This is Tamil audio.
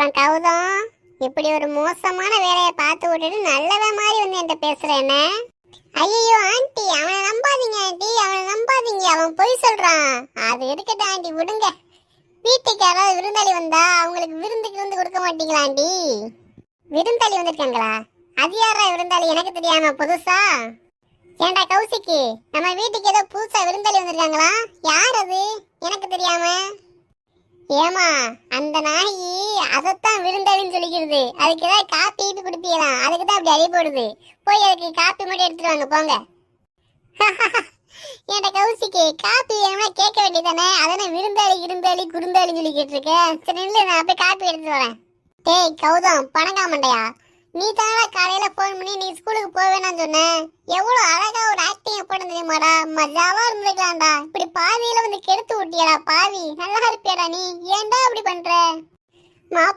அப்புறம் கௌதம் இப்படி ஒரு மோசமான வேலையை பார்த்து விட்டுட்டு நல்லவே மாதிரி வந்து என்கிட்ட பேசுறேன்னு ஐயோ ஆண்டி அவனை நம்பாதீங்க ஆண்டி அவனை நம்பாதீங்க அவன் பொய் சொல்றான். அது இருக்கட்டும் ஆண்டி விடுங்க. வீட்டுக்கு யாராவது விருந்தாளி வந்தா அவங்களுக்கு விருந்துக்கு வந்து கொடுக்க மாட்டீங்களா ஆண்டி? விருந்தாளி வந்திருக்காங்களா? அது யாரா விருந்தாளி? எனக்கு தெரியாம புதுசா? ஏண்டா கௌசிக்கு நம்ம வீட்டுக்கு ஏதோ புதுசா விருந்தாளி வந்திருக்காங்களா? யார் அது? எனக்கு தெரியாம. ஏமா அந்த நாயி அதைத்தான் விருந்தாளின்னு சொல்லிக்கிறது. அதுக்கு ஏதாவது காப்பி இது கொடுப்பீங்களா அதுக்கு தான் அப்படி அடிபடுது போய் அதுக்கு காப்பி மட்டும் எடுத்துட்டு வாங்க போங்க. என்கிட்ட கௌசிக்கு காப்பி வேணும்னா கேட்க வேண்டியதானே அதானே விருந்தாளி விருந்தாளி குருந்தாளின்னு சொல்லி கேட்டிருக்கேன் சரி நில்லு நான் போய் காப்பி எடுத்துட்டு வரேன். டேய் கௌதம் பணங்காமண்டையா? நீ தானடா காலையில போன் பண்ணி நீ ஸ்கூலுக்கு போவேன்னு சொன்னேன் சொன்ன. எவ்வளவு அழகா ஒரு ஆக்டிங் போட தெரியுமாடா? மஜாவா இருந்திருக்கலாம்டா. இப்படி பாதியில வந்து கெடுத்து விட்டியடா பாவி. நல்லா இருப்பியாடா நீ. ஏன்டா அப்படி பண்ற? மா